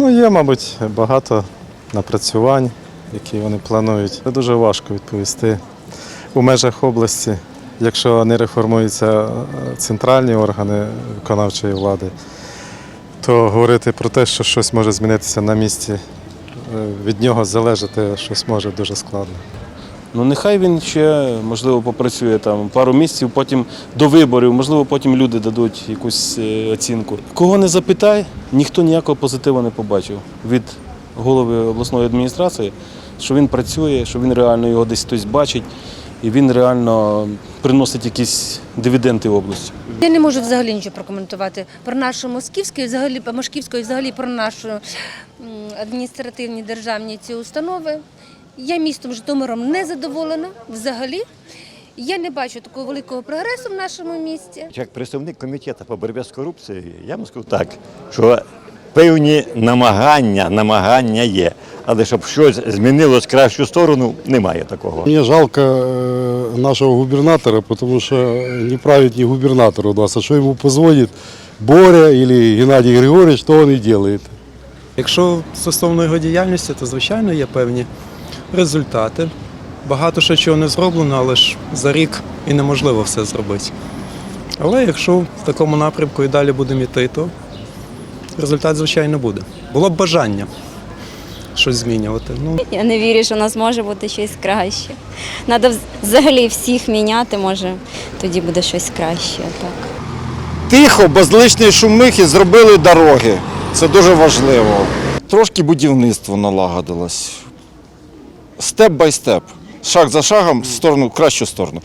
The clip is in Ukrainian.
Ну, є, мабуть, багато напрацювань, які вони планують. Це дуже важко відповісти у межах області, якщо не реформуються е, центральні органи виконавчої влади, то говорити про те, що щось може змінитися на місці, е, від нього залежати щось може дуже складно. Ну нехай він ще можливо попрацює там пару місяців, потім до виборів, можливо, потім люди дадуть якусь е, оцінку. Кого не запитай, ніхто ніякого позитиву не побачив від голови обласної адміністрації, що він працює, що він реально його десь хтось бачить, і він реально приносить якісь дивіденди в області. Я не можу взагалі нічого прокоментувати про нашу Москівську, взагалі Машківську, і взагалі про нашу адміністративні державні ці установи. Я містом Житомиром не задоволена взагалі. Я не бачу такого великого прогресу в нашому місті. Як представник комітету по боротьбі з корупцією, я вам скажу так, що певні намагання, намагання є. Але щоб щось змінилось в кращу сторону, немає такого. Мне жалко э, нашего губернатора, потому что не правит не губернатор у нас, а что ему позвонит Боря или Геннадий Григорьевич, то он и делает. Якщо стосовно його діяльності, то звичайно є певні результати. Багато що чого не зроблено, але ж за рік і неможливо все зробити. Але якщо в такому напрямку і далі будемо йти, то результат, звичайно, буде. Було б бажання щось змінювати. Ну, Я не вірю, що у нас може бути щось краще. Треба взагалі всіх міняти, може, тоді буде щось краще. Так. тихо, без лишньої шумихи зробили дороги. Це дуже важливо. Трошки будівництво налагодилось. Степ бай степ. Шаг за шагом в сторону, в кращу сторону.